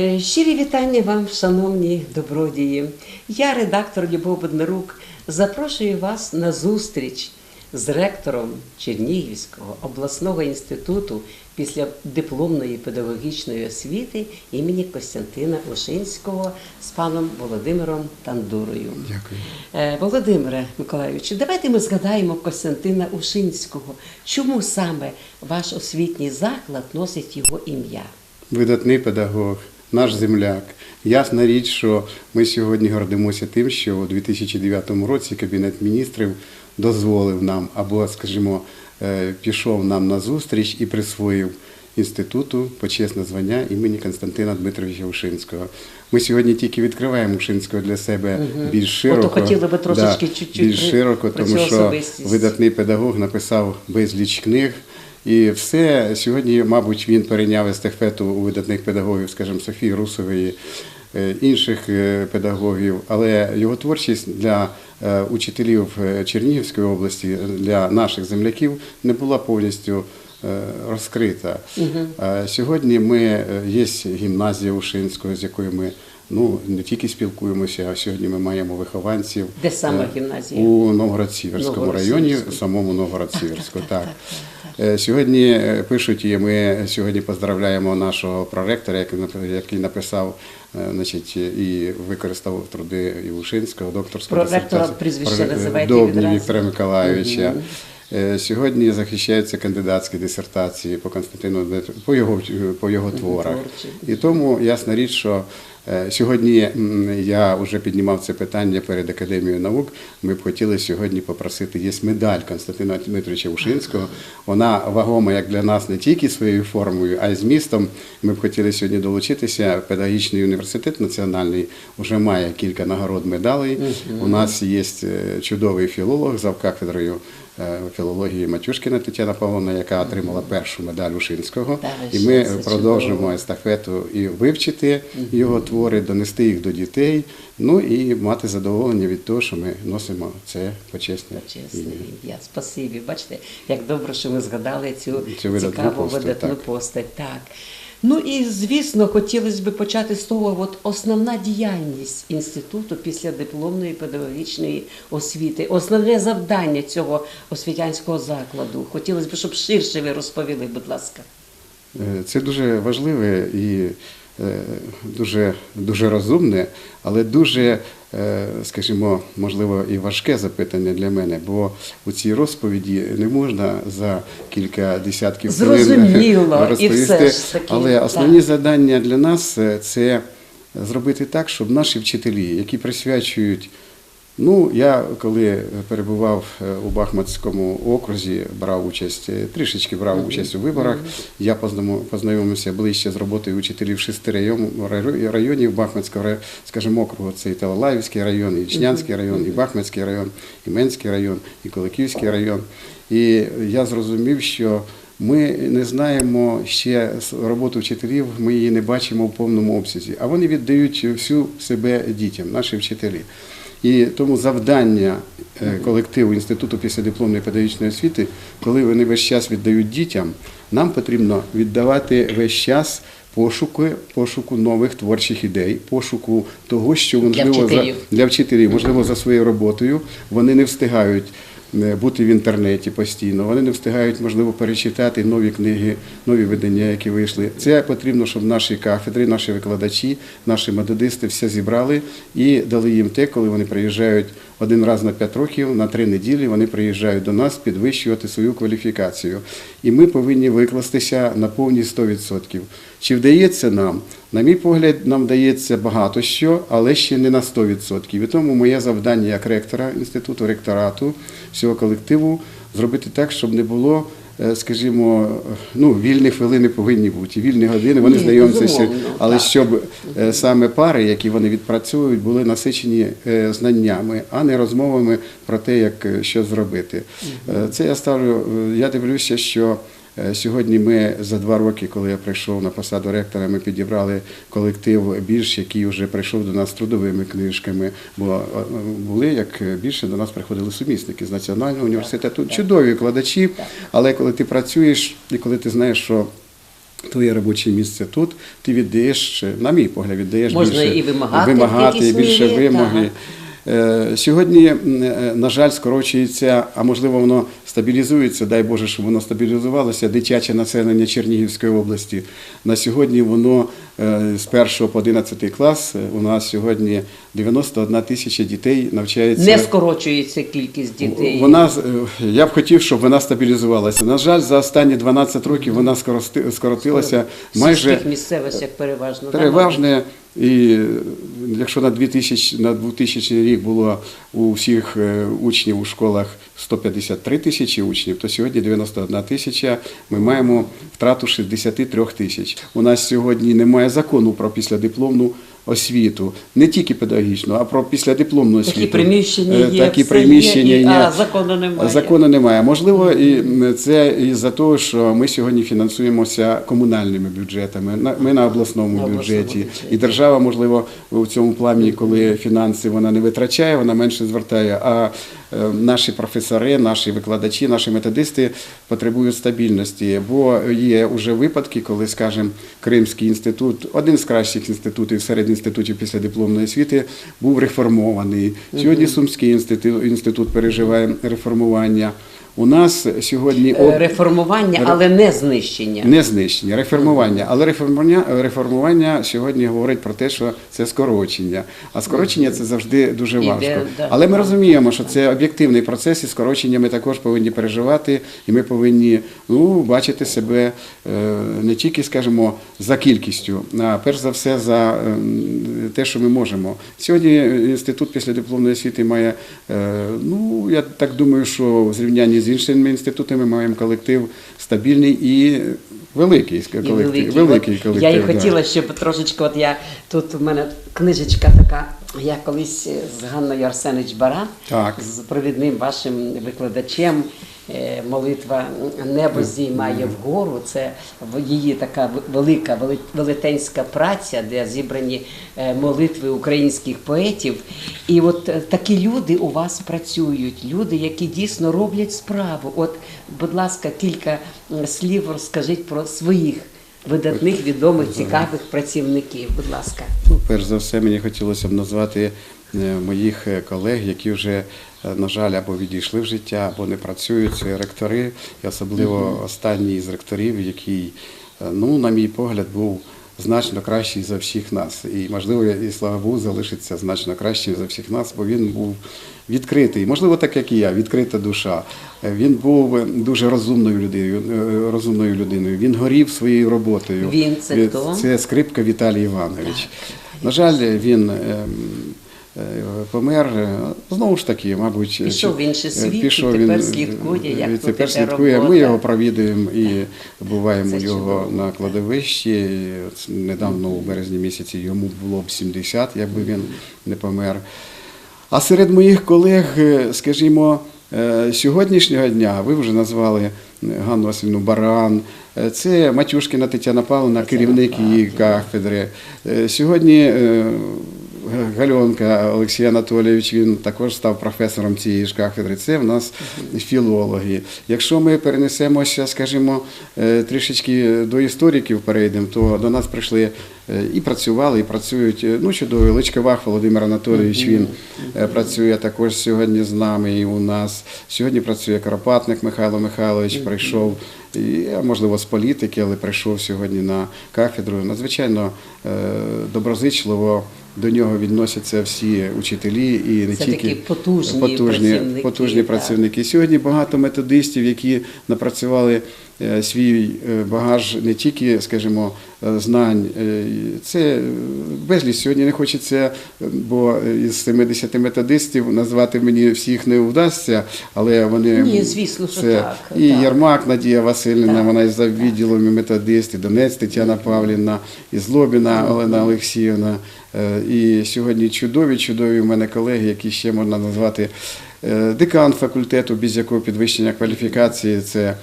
Е, Щирі вітання вам, шановні добродії. Я, редактор Любов Боднарук, запрошую вас на зустріч з ректором Чернігівського обласного інституту після дипломної педагогічної освіти імені Костянтина Ушинського з паном Володимиром Тандурою. Дякую. Е, Володимире Миколайовичу, давайте ми згадаємо Костянтина Ушинського. Чому саме ваш освітній заклад носить його ім'я? Видатний педагог, наш земляк. Ясна річ, що ми сьогодні гордимося тим, що у 2009 році Кабінет міністрів дозволив нам або, скажімо, е, пішов нам на зустріч і присвоїв інституту почесне звання імені Константина Дмитровича Ушинського. Ми сьогодні тільки відкриваємо Ушинського для себе більш широко. хотіли би трошечки да, чуть-чуть більш широко, про тому що видатний педагог написав безліч книг. І все сьогодні, мабуть, він перейняв естафету у видатних педагогів, скажімо, Софії Русової, е, інших е, педагогів. Але його творчість для е, учителів Чернігівської області, для наших земляків, не була повністю розкрита. Е, Сьогодні ми є гімназія Ушинського, з якою ми. Ну, не тільки спілкуємося, а сьогодні ми маємо вихованців Де саме гімназія? у Новгород-Сіверському районі, самому Новгород-Сіверську. Так, так, Е, Сьогодні е, пишуть, і ми сьогодні поздравляємо нашого проректора, який нап- який написав е, значить, і використав труди Івушинського, докторського Проректора прізвище Прорек- називайте Віктора Миколайовича. Е, Сьогодні захищаються кандидатські дисертації по Константину по його по його творах. І тому ясна річ, що е, сьогодні я вже піднімав це питання перед Академією наук. Ми б хотіли сьогодні попросити, є медаль Константина Дмитровича Ушинського. Вона вагома як для нас не тільки своєю формою, а й змістом. Ми б хотіли сьогодні долучитися. Педагогічний університет національний вже має кілька нагород медалей. У нас є е, чудовий філолог за кафедрою е, філології Матюшкіна Тетяна Павловна, яка отримала першу медаль Ушинського. І ми продовжимо естафету і вивчити його твори, донести їх до дітей, ну і мати задоволення від того, що ми носимо це почесне Чесне ім'я. ім'я. Спасибі. Бачите, як добре, що ми згадали цю Цю цікаву видатну постать. Так. Ну і звісно, хотілося б почати з того, от основна діяльність інституту після дипломної педагогічної освіти, основне завдання цього освітянського закладу. Хотілося б, щоб ширше ви розповіли, будь ласка. Е, Це дуже важливе і дуже, дуже розумне, але дуже, е, скажімо, можливо, і важке запитання для мене, бо у цій розповіді не можна за кілька десятків Зрозуміло, Зрозуміло, і все ж таки, Але основні так. завдання для нас е, це зробити так, щоб наші вчителі, які присвячують Ну, я коли перебував е, у Бахмутському окрузі, брав участь, е, трішечки брав участь у виборах. Я познайомився ближче з роботою учителів шести районів, ра- скажімо, округу. Це і Талалаївський район, і Ічнянський район, і Бахмутський район, і Менський район, і Куликівський район. І я зрозумів, що ми не знаємо ще роботу вчителів, ми її не бачимо в повному обсязі, а вони віддають всю себе дітям, наші вчителі. І тому завдання е, колективу інституту післядипломної педагогічної освіти, коли вони весь час віддають дітям, нам потрібно віддавати весь час пошуку, пошуку нових творчих ідей, пошуку того, що можливо за, вчителів. для вчителів, можливо, за своєю роботою вони не встигають. Бути в інтернеті постійно, вони не встигають, можливо, перечитати нові книги, нові видання, які вийшли. Це потрібно, щоб наші кафедри, наші викладачі, наші методисти все зібрали і дали їм те, коли вони приїжджають один раз на п'ять років, на три неділі вони приїжджають до нас підвищувати свою кваліфікацію. І ми повинні викластися на повні 100%. Чи вдається нам? На мій погляд, нам вдається багато що, але ще не на 100%. І тому моє завдання як ректора інституту, ректорату, всього колективу зробити так, щоб не було. Е, Скажімо, ну вільні хвилини повинні бути, вільні години, вони знайомляться ще, але так. щоб е, саме пари, які вони відпрацьовують, були насичені е, знаннями, а не розмовами про те, як що зробити. Це я ставлю. Я дивлюся, що сьогодні ми за два роки, коли я прийшов на посаду ректора, ми підібрали колектив більш, який вже прийшов до нас трудовими книжками. Бо е, були як е, більше до нас приходили сумісники з національного університету. Чудові викладачі, але коли ти працюєш і коли ти знаєш, що Твоє робоче місце тут, ти віддаєш, на мій погляд, віддаєш Можна більше, і вимагати вимагати більше мірі, вимоги. так. Е, Сьогодні, е, на жаль, скорочується, а можливо, воно стабілізується. Дай Боже, щоб воно стабілізувалося. Дитяче населення Чернігівської області. На сьогодні воно з 1 по 11 клас. е, У нас сьогодні 91 тисяча дітей навчається. Не скорочується кількість дітей. Вона е, я б хотів, щоб вона стабілізувалася. На жаль, за останні 12 років вона скоротилася В майже сільських місцевостях переважно. переважне. І е, якщо на 2000, на 2000 рік було у всіх е, учнів у школах 153 тисячі учнів, то сьогодні 91 тисяча. Ми маємо втрату 63 тисяч. У нас сьогодні немає закону про післядипломну освіту, не тільки педагогічну, а про післядипломну освіту. Такі приміщення Е, є, такі приміщення є, є. а закону немає. Закону немає. Можливо, і це із-за того, що ми сьогодні фінансуємося комунальними бюджетами. Ми на обласному На бюджеті. бюджеті. І держава, можливо, в цьому плані, коли фінанси вона не витрачає, вона менше звертає. А е, наші професори, наші викладачі, наші методисти потребують стабільності. Бо є вже випадки, коли, скажімо, Кримський інститут, один з кращих інститутів серед інститутів після дипломної освіти, був реформований. Сьогодні Сумський інститут, інститут переживає реформування. У нас сьогодні Е, Реформування, але не знищення. не знищення, реформування. Але реформування, реформування сьогодні говорить про те, що це скорочення. А скорочення це завжди дуже важко. Але ми розуміємо, що це об'єктивний процес, і скорочення ми також повинні переживати, і ми повинні ну, бачити себе е, не тільки, скажімо, за кількістю, а перш за все за ем, те, що ми можемо. Сьогодні інститут післядипломної освіти має, е, ну я так думаю, що в зрівнянні з іншими інститутами маємо колектив стабільний і великий І колектив. великий. великий колектив. Я і да. хотіла, щоб трошечки, от я тут у мене книжечка така. Я колись з Ганною Арсенич Бара, Так. з провідним вашим викладачем. Е, Молитва небо здіймає вгору. Це її така велика велетенська праця, де зібрані е, молитви українських поетів. І от е, такі люди у вас працюють, люди, які дійсно роблять справу. От, будь ласка, кілька слів розкажіть про своїх видатних, відомих, цікавих працівників. Будь ласка. Ну, перш за все, мені хотілося б назвати моїх е, колег, які вже, е, на жаль, або відійшли в життя, або не працюють. Це ректори, і особливо останній з ректорів, який, е, ну, на мій погляд, був значно кращий за всіх нас. І, можливо, і слава Богу, залишиться значно кращим за всіх нас, бо він був відкритий. Можливо, так як і я, відкрита душа. Е, Він був е, дуже розумною людиною. е, Розумною людиною. Він горів своєю роботою. Він це хто? Це скрипка Віталій Іванович. На жаль, він ем, е, помер е, знову ж таки, мабуть, Пішов в інший е, світ, пішов і тепер він, слідкує, як тепер слідкує. Ми його провідуємо і буваємо Це його чудово. на кладовищі. Недавно у березні місяці йому було б 70, якби він не помер. А серед моїх колег, е, скажімо, е, сьогоднішнього дня ви вже назвали е, Ганну Васильівну Баран. Е, Це Матюшкіна Тетяна Павловна, керівник її кафедри. Е, Сьогодні е, Гальонка Олексій Анатолійович, він також став професором цієї ж кафедри. Це в нас філологи. Якщо ми перенесемося, скажімо, е, трішечки до істориків перейдемо, то до нас прийшли е, і працювали, і працюють. е, Ну, чудовий Личковах Володимир Анатолійович. Він працює також сьогодні з нами і у нас. Сьогодні працює Карпатник Михайло Михайлович, прийшов. І, можливо, з політики, але прийшов сьогодні на кафедру. Надзвичайно доброзичливо до нього відносяться всі учителі і не Це тільки такі потужні потужні, працівники, потужні працівники. Сьогодні багато методистів, які напрацювали свій е, багаж не тільки, скажімо, е, знань. е, Це е, безліч сьогодні не хочеться, е, бо із 70 методистів назвати мені всіх не вдасться, але вони Ні, звісно, що це так, І так. Ярмак Надія Васильівна, Так. вона із за відділом і методист, і Донець Тетяна Павлівна, і Злобіна Олена Олексіївна. Е, І сьогодні чудові, чудові у мене колеги, які ще можна назвати е, декан факультету, без якого підвищення кваліфікації. Це е,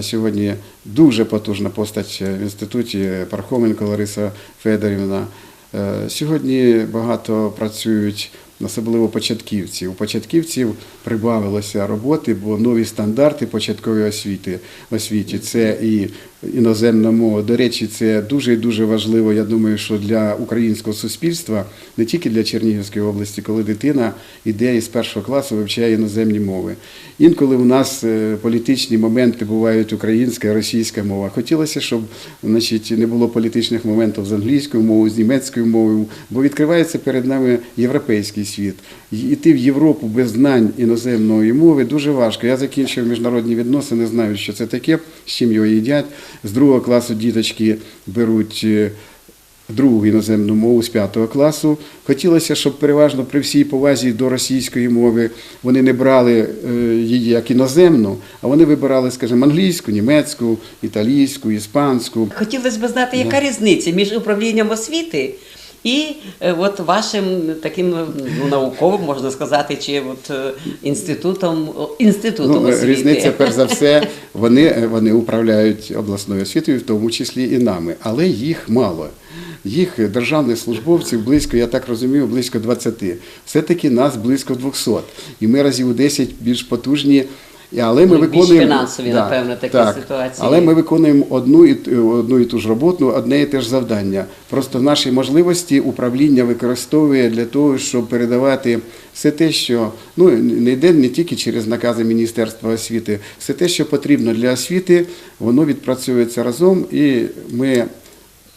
сьогодні дуже потужна постать в інституті Пархоменко Лариса Федорівна. Е, Сьогодні багато працюють, особливо початківці. У початківців прибавилося роботи, бо нові стандарти початкової освіти освіті це і іноземна мова. До речі, це дуже і дуже важливо. Я думаю, що для українського суспільства, не тільки для Чернігівської області, коли дитина йде із першого класу, вивчає іноземні мови. Інколи у нас е, політичні моменти бувають українська російська мова. Хотілося, щоб значить, не було політичних моментів з англійською мовою, з німецькою мовою, бо відкривається перед нами європейський світ. Іти в Європу без знань іноземної мови дуже важко. Я закінчив міжнародні відносини, знаю, що це таке, з чим його їдять. З другого класу діточки беруть. е, Другу іноземну мову з п'ятого класу. Хотілося, щоб переважно при всій повазі до російської мови вони не брали е, її як іноземну, а вони вибирали, скажімо, англійську, німецьку, італійську, іспанську. Хотілося б знати, яка різниця між управлінням освіти і е, от вашим таким е, ну, науковим, можна сказати, чи от е, інститутом, інститутом Ну, освіти. різниця, перш за все, вони, вони управляють обласною освітою, в тому числі і нами, але їх мало. Їх державних службовців близько, я так розумію, близько 20. Все-таки нас близько 200. І ми разів у 10 більш потужні. Але ми більш виконуємо фінансові, напевно, такі ситуації. Але ми виконуємо одну і одну і ту ж роботу, одне і те ж завдання. Просто наші можливості управління використовує для того, щоб передавати все те, що ну не йде не тільки через накази Міністерства освіти, все те, що потрібно для освіти, воно відпрацьовується разом, і ми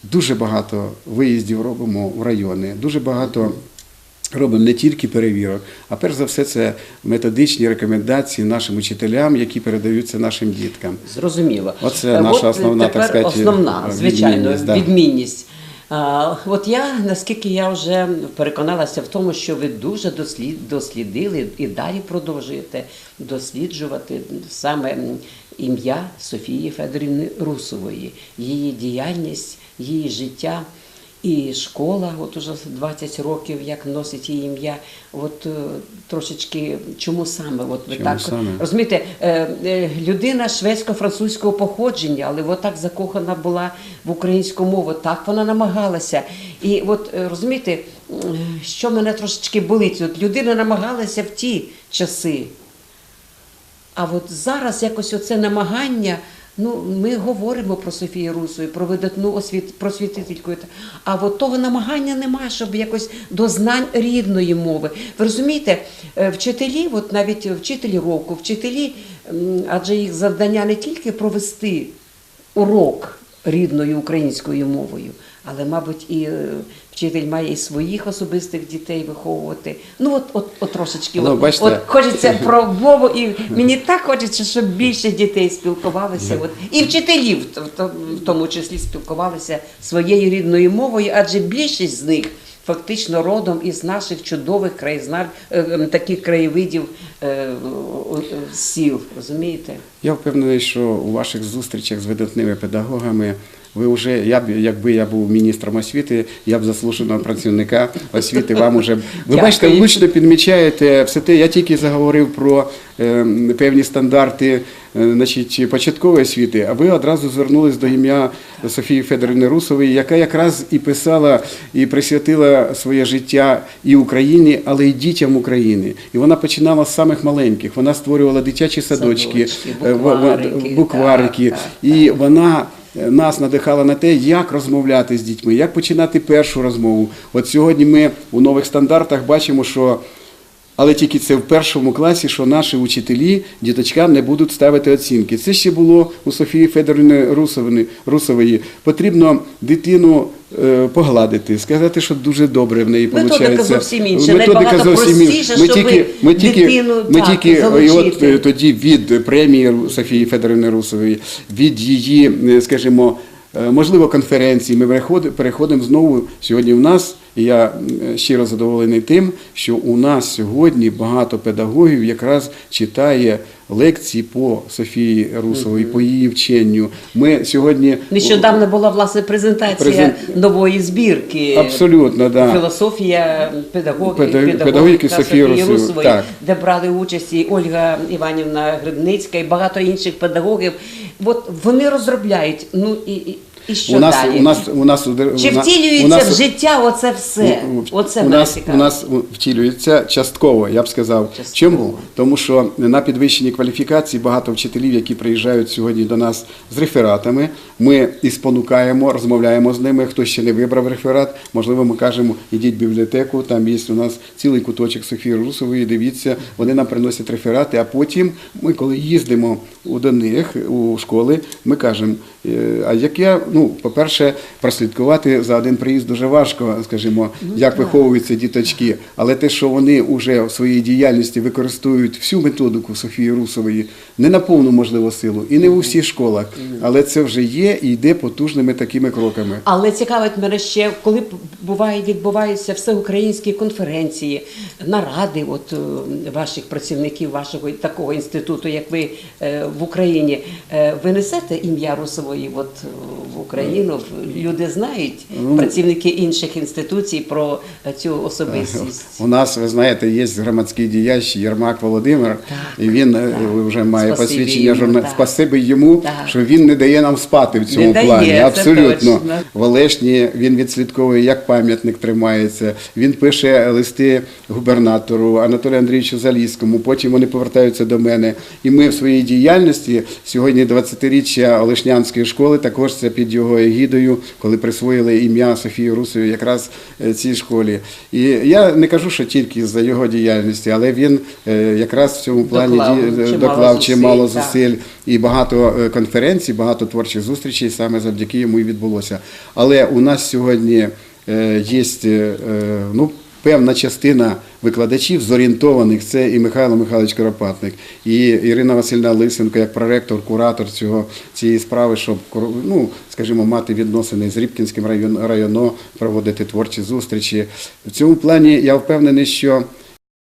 дуже багато виїздів робимо в райони, дуже багато. Робимо не тільки перевірок, а перш за все це методичні рекомендації нашим учителям, які передаються нашим діткам. Зрозуміло. Оце Е, наша от основна, тепер так сказати, основна, е, звичайно, відмінність, да. відмінність. От я, наскільки я вже переконалася в тому, що ви дуже дослід, дослідили і далі продовжуєте досліджувати саме ім'я Софії Федорівни Русової, її діяльність, її життя. І школа, от уже 20 років, як носить її ім'я. От е, трошечки чому саме? От Чому так саме? розумієте, е, е, людина шведсько-французького походження, але от так закохана була в українську мову, так вона намагалася. І от розумієте, що мене трошечки болить? От людина намагалася в ті часи. А от зараз якось оце намагання. Ну, ми говоримо про Софію Русою, про видатну освіт, просвітительку. А от того намагання немає, щоб якось до знань рідної мови. Ви розумієте, е, вчителі, от навіть вчителі року, вчителі, адже їх завдання не тільки провести урок рідною українською мовою, але, мабуть, і е, вчитель має і своїх особистих дітей виховувати. Ну, от, от, от трошечки. Ну, от, от хочеться про мову, і мені так хочеться, щоб більше дітей спілкувалися. От, і вчителів в, тому числі спілкувалися своєю рідною мовою, адже більшість з них. Фактично родом із наших чудових краєзнав... е, е, таких краєвидів е, сіл, розумієте? Я впевнений, що у ваших зустрічах з видатними педагогами ви вже, я б, якби я був міністром освіти, я б заслуженого працівника освіти вам уже. Ви Дякую. бачите, влучно підмічаєте все те. Я тільки заговорив про е, певні стандарти е, значить, початкової освіти, а ви одразу звернулись до ім'я Софії Федорівни Русової, яка якраз і писала, і присвятила своє життя і Україні, але й дітям України. І вона починала з самих маленьких. Вона створювала дитячі садочки, Садочки, е, букварики, букварики. так, так. І вона нас надихала на те, як розмовляти з дітьми, як починати першу розмову. От сьогодні ми у нових стандартах бачимо, що. Але тільки це в першому класі, що наші учителі діточкам не будуть ставити оцінки. Це ще було у Софії Федорівни Русової. Потрібно дитину е, погладити, сказати, що дуже добре в неї Методика виходить. зовсім інша, Ми щоб тільки, ми тільки, дитину, ми так, тільки і от е, тоді від премії Софії Федорівни Русової, від її, е, скажімо, е, можливо, конференції. Ми переходимо знову сьогодні в нас. І я щиро задоволений тим, що у нас сьогодні багато педагогів якраз читає лекції по Софії Русовій, по її вченню. Ми сьогодні Нещодавно була власне презентація Презент- нової збірки. абсолютно да. Філософія педагогіки, педагогіки Софії Софії Русової, Русової, так. де брали участь і Ольга Іванівна Грибницька і багато інших педагогів. От вони розробляють. Ну і, і що у нас, далі? У нас, у нас, у Чи втілюється у нас- в життя оце все? у- Оце у нас, у нас втілюється частково, я б сказав. Частково. Чому? Тому що на підвищенні кваліфікації багато вчителів, які приїжджають сьогодні до нас з рефератами, ми і спонукаємо, розмовляємо з ними. Хто ще не вибрав реферат, можливо, ми кажемо, ідіть в бібліотеку, там є у нас цілий куточок Софії Русової, дивіться, вони нам приносять реферати, а потім ми, коли їздимо до них у школи, ми кажемо, е, а яке, ну, по-перше, прослідкувати за один приїзд дуже важко, скажімо, як виховуються діточки, але те, що вони вже в своїй діяльності використовують всю методику Софії Русової, не на повну можливо силу і не у всіх школах, але це вже є і йде потужними такими кроками. Але цікавить мене ще, коли буває, відбуваються всеукраїнські конференції, наради от, е, ваших працівників, вашого такого інституту, як ви е, в Україні, е, ви несете ім'я Русової от, Україну? Люди знають, Ну, працівники інших інституцій про цю особистість. У нас, ви знаєте, є громадський діяч Єрмак Володимир, Так, і він е, так. вже має Спасибі посвідчення йому, журна... Спасибі йому, Так. що він не дає нам спати в цьому Не дає, плані. Абсолютно. В Олешні він відслідковує, як пам'ятник тримається. Він пише листи губернатору Анатолію Андрійовичу Заліському. Потім вони повертаються до мене. І ми в своїй діяльності сьогодні 20-річчя Олешнянської школи, також це під його егідою, коли присвоїли ім'я Софії Русові якраз е, цій школі. І я не кажу, що тільки за його діяльності, але він е, якраз в цьому плані Доклав чимало доклав чимало зусиль, і багато е, конференцій, багато творчих зустрічей саме завдяки йому і відбулося. Але у нас сьогодні е, є ну, певна частина викладачів зорієнтованих. Це і Михайло Михайлович Коропатник, і Ірина Васильна Лисенко, як проректор, куратор цього цієї справи, щоб ну, скажімо, мати відносини з Рібкінським районом, проводити творчі зустрічі. В цьому плані я впевнений, що